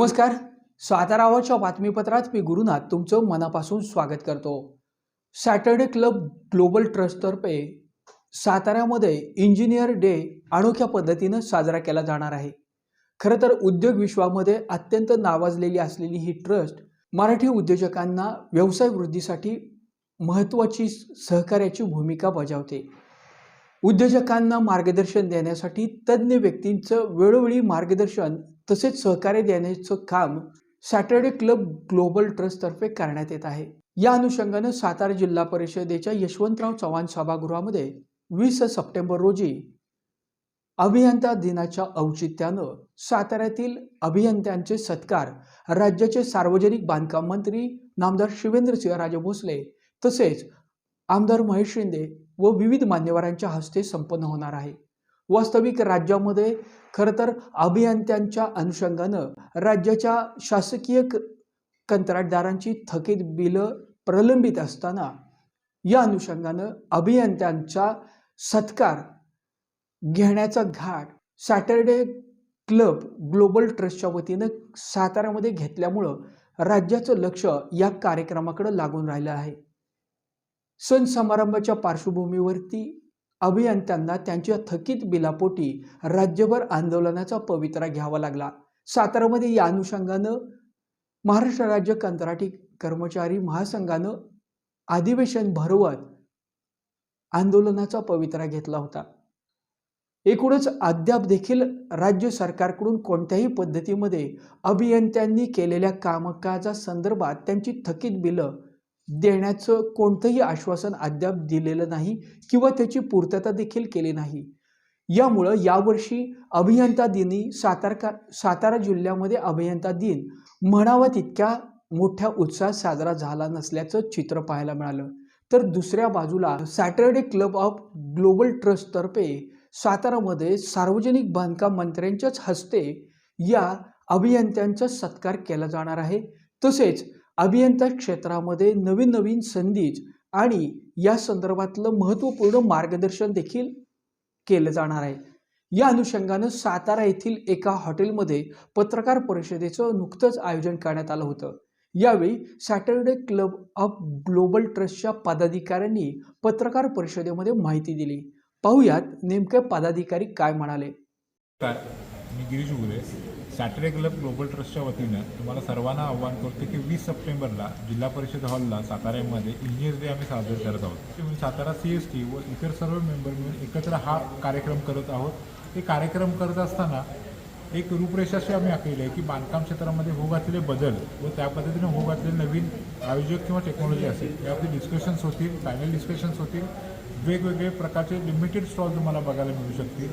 नमस्कार. सातारावरच्या बातमीपत्रात मी गुरुनाथ तुमचं मनापासून स्वागत करतो. सॅटर्डे क्लब ग्लोबल ट्रस्टतर्फे साताऱ्यामध्ये इंजिनियर डे अनोख्या पद्धतीनं साजरा केला जाणार आहे. खरं तर उद्योग विश्वामध्ये अत्यंत नावाजलेली असलेली ही ट्रस्ट मराठी उद्योजकांना व्यवसाय वृद्धीसाठी महत्त्वाची सहकार्याची भूमिका बजावते. उद्योजकांना मार्गदर्शन देण्यासाठी तज्ज्ञ व्यक्तींचं वेळोवेळी मार्गदर्शन तसेच सहकार्य देण्याचं काम सॅटर्डे क्लब ग्लोबल ट्रस्टतर्फे करण्यात येत आहे. या अनुषंगानं सातारा जिल्हा परिषदेच्या यशवंतराव चव्हाण सभागृहामध्ये वीस सप्टेंबर रोजी अभियंता दिनाच्या औचित्यानं साताऱ्यातील अभियंत्यांचे सत्कार राज्याचे सार्वजनिक बांधकाम मंत्री नामदार शिवेंद्रसिंह राजे भोसले तसेच आमदार महेश शिंदे व विविध मान्यवरांच्या हस्ते संपन्न होणार आहे. वास्तविक राज्यामध्ये खरं तर अभियंत्यांच्या अनुषंगानं राज्याच्या शासकीय क कंत्राटदारांची थकीत बिलं प्रलंबित असताना या अनुषंगानं अभियंत्यांचा सत्कार घेण्याचा घाट सॅटर्डे क्लब ग्लोबल ट्रस्टच्या वतीनं साताऱ्यामध्ये घेतल्यामुळं राज्याचं लक्ष या कार्यक्रमाकडे लागून राहिलं आहे. सण समारंभाच्या पार्श्वभूमीवरती अभियंत्यांना त्यांच्या थकीत बिलापोटी राज्यभर आंदोलनाचा पवित्रा घ्यावा लागला. सातारामध्ये या अनुषंगानं महाराष्ट्र राज्य कंत्राटी कर्मचारी महासंघानं अधिवेशन भरवत आंदोलनाचा पवित्रा घेतला होता. एकूणच अद्याप देखील राज्य सरकारकडून कोणत्याही पद्धतीमध्ये अभियंत्यांनी केलेल्या कामकाजा संदर्भात त्यांची थकीत बिलं देण्याचं कोणतंही आश्वासन अद्याप दिलेलं नाही किंवा त्याची पूर्तता देखील केली नाही. यामुळं यावर्षी अभियंता दिनी सातारका सातारा जिल्ह्यामध्ये अभियंता दिन म्हणावा तितक्या मोठ्या उत्साहात साजरा झाला नसल्याचं चित्र पाहायला मिळालं. तर दुसऱ्या बाजूला सॅटर्डे क्लब ऑफ ग्लोबल ट्रस्टतर्फे सातारामध्ये सार्वजनिक बांधकाम मंत्र्यांच्याच हस्ते या अभियंत्यांचा सत्कार केला जाणार आहे. तसेच अभियंता क्षेत्रामध्ये नवीन नवीन संधीच आणि या संदर्भातलं महत्त्वपूर्ण मार्गदर्शन देखील केलं जाणार आहे. या अनुषंगानं सातारा येथील एका हॉटेलमध्ये पत्रकार परिषदेचं नुकतंच आयोजन करण्यात आलं होतं. यावेळी सॅटर्डे क्लब ऑफ ग्लोबल ट्रस्टच्या पदाधिकाऱ्यांनी पत्रकार परिषदेमध्ये माहिती दिली. पाहुयात नेमके पदाधिकारी काय म्हणाले. मी Girish Ugare Saturday club global ट्रस्टच्या वतीनं तुम्हाला सर्वांना आव्हान करतो की वीस सप्टेंबरला जिल्हा परिषद हॉलला साताऱ्यामध्ये इंजिनिअर्स डे आम्ही साजरे करत आहोत. तुम्ही सातारा सी एस टी व इतर सर्व मेंबर मिळून एकत्र हा कार्यक्रम करत आहोत. ते कार्यक्रम करत असताना एक रूपरेषाशी आम्ही आखलेली आहे की बांधकाम क्षेत्रामध्ये होऊ घातलेले बदल व त्या पद्धतीने होऊ घातलेले नवीन आयोजक किंवा टेक्नॉलॉजी असेल यावरती डिस्कशन्स होतील फायनल डिस्कशन्स होतील. वेगवेगळे प्रकारचे लिमिटेड स्टॉल तुम्हाला बघायला मिळू शकतील.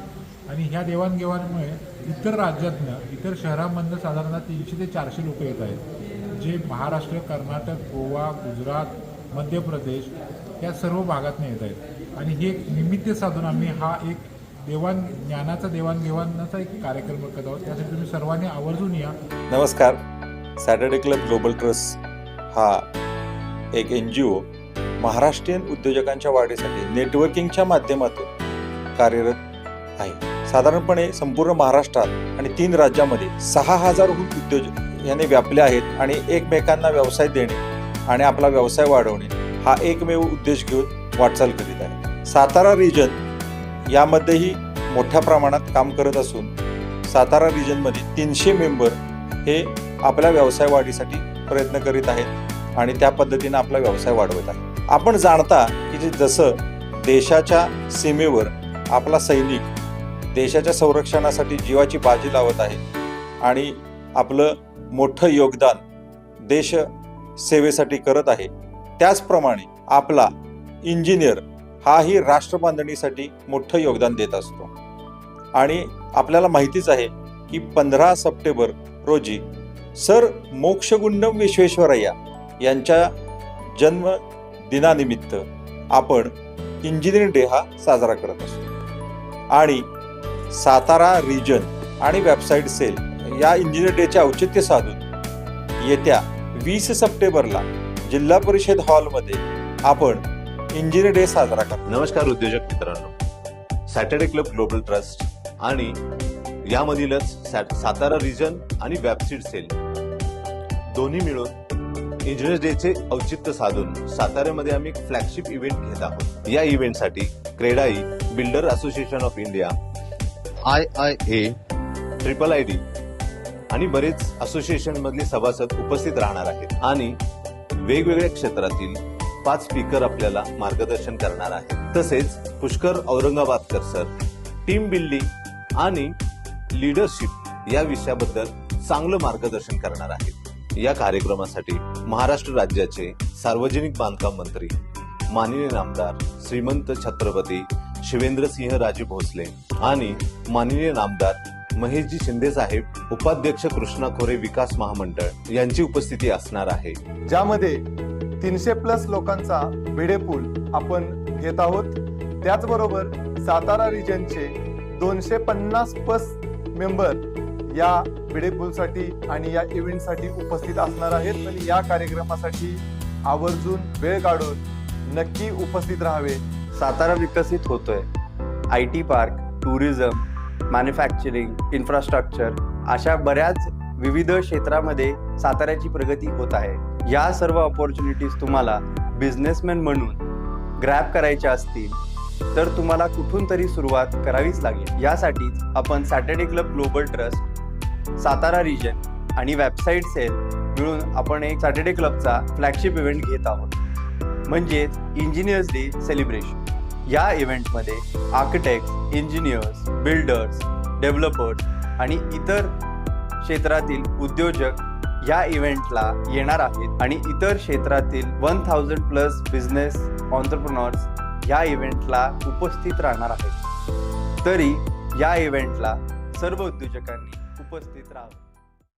आणि ह्या देवाणघेवाणमुळे इतर राज्यातनं इतर शहरांमधनं साधारणतः तीनशे ते चारशे लोक येत आहेत. जे महाराष्ट्र कर्नाटक गोवा गुजरात मध्य प्रदेश या सर्व भागातनं येत आहेत. आणि हे एक निमित्त साधून आम्ही हा एक देवाण ज्ञानाचा देवाणघेवाणाचा एक कार्यक्रम करत आहोत. त्यासाठी तुम्ही सर्वांनी आवर्जून या. नमस्कार. सॅटर्डे क्लब ग्लोबल ट्रस्ट हा एक एन जी ओ महाराष्ट्रीयन उद्योजकांच्या वाढीसाठी नेटवर्किंगच्या माध्यमातून कार्यरत आहे. साधारणपणे संपूर्ण महाराष्ट्रात आणि तीन राज्यामध्ये सहा हजारहून उद्योजक याने व्यापले आहेत आणि एकमेकांना व्यवसाय देणे आणि आपला व्यवसाय वाढवणे हा एकमेव उद्देश घेऊन वाटचाल करीत आहे. सातारा रिजन यामध्येही मोठ्या प्रमाणात काम करत असून सातारा रिजनमध्ये तीनशे मेंबर हे आपल्या व्यवसाय वाढीसाठी प्रयत्न करीत आहेत आणि त्या पद्धतीने आपला व्यवसाय वाढवत आहे आपण जाणता की जे जसं देशाच्या सीमेवर आपला सैनिक देशाच्या संरक्षणासाठी जीवाची बाजी लावत आहे. आणि आपलं मोठं योगदान देश सेवेसाठी करत आहे. त्याचप्रमाणे आपला इंजिनियर हाही राष्ट्रबांधणीसाठी मोठं योगदान देत असतो. आणि आपल्याला माहितीच आहे की पंधरा सप्टेंबर रोजी सर मोक्षगुंडम विश्वेश्वरय्या यांच्या जन्म दिनानिमित्त आपण इंजिनिअरिंग डे हा साजरा करत असतो. आणि सातारा रिजन आणि वेबसाईट सेल या इंजिनिअर डेचे औचित्य साधून येत्या वीस सप्टेंबरला जिल्हा परिषद हॉलमध्ये आपण इंजिनिअर डे साजरा करतो नमस्कार उद्योजक मित्रांनो. सॅटर्डे क्लब ग्लोबल ट्रस्ट आणि यामधीलच सातारा रिजन आणि वेबसाईट सेल दोन्ही मिळून इंजिनियर्स डेचे औचित्य साधून साताऱ्यामध्ये आम्ही एक फ्लॅगशिप इव्हेंट घेत आहोत. या इव्हेंटसाठी CREDAI builder association of India I I A. Triple I D आणि बरेच असोसिएशन मधले सभासद उपस्थित राहणार आहेत. आणि वेगवेगळ्या क्षेत्रातील पाच स्पीकर आपल्याला मार्गदर्शन करणार आहेत. तसेच Pushkar Aurangabadkar sir team building आणि लीडरशिप या विषयाबद्दल चांगलं मार्गदर्शन करणार आहेत. या कार्यक्रमासाठी महाराष्ट्र राज्याचे सार्वजनिक बांधकाम मंत्री माननीय नामदार श्रीमंत छत्रपती शिवेंद्रसिंह राजे भोसले आणि माननीय नामदार महेशजी शिंदे साहेब उपाध्यक्ष कृष्णा खोरे विकास महामंडळ यांची उपस्थिती असणार आहे. ज्यामध्ये तीनशे प्लस लोकांचा भिडेपूल आपण घेत आहोत. त्याचबरोबर सातारा रिजनचे दोनशे पन्नास प्लस मेंबर या भिडेपूलसाठी आणि या इव्हेंटसाठी उपस्थित असणार आहेत. आणि या कार्यक्रमासाठी आवर्जून वेळ काढून नक्की उपस्थित राहावे. सातारा विकसित होतोय. I T park tourism manufacturing infrastructure अशा बऱ्याच विविध क्षेत्रामध्ये साताऱ्याची प्रगती होत आहे. या सर्व ऑपॉर्च्युनिटीज तुम्हाला बिझनेसमॅन म्हणून ग्रॅप करायच्या असतील तर तुम्हाला कुठून तरी सुरुवात करावीच लागेल. यासाठीच आपण Saturday club global trust Satara region आणि वेबसाईट सेल मिळून आपण एक सॅटर्डे क्लबचा फ्लॅगशिप इव्हेंट घेत आहोत. म्हणजेच इंजिनियर्स डे सेलिब्रेशन या इव्हेंटमध्ये आर्किटेक्ट इंजिनियर्स बिल्डर्स डेव्हलपर्स आणि इतर क्षेत्रातील उद्योजक या इव्हेंटला येणार आहेत. आणि इतर क्षेत्रातील one thousand plus business entrepreneurs या इव्हेंटला उपस्थित राहणार आहेत. तरी या इव्हेंटला सर्व उद्योजकांनी उपस्थित राहावं.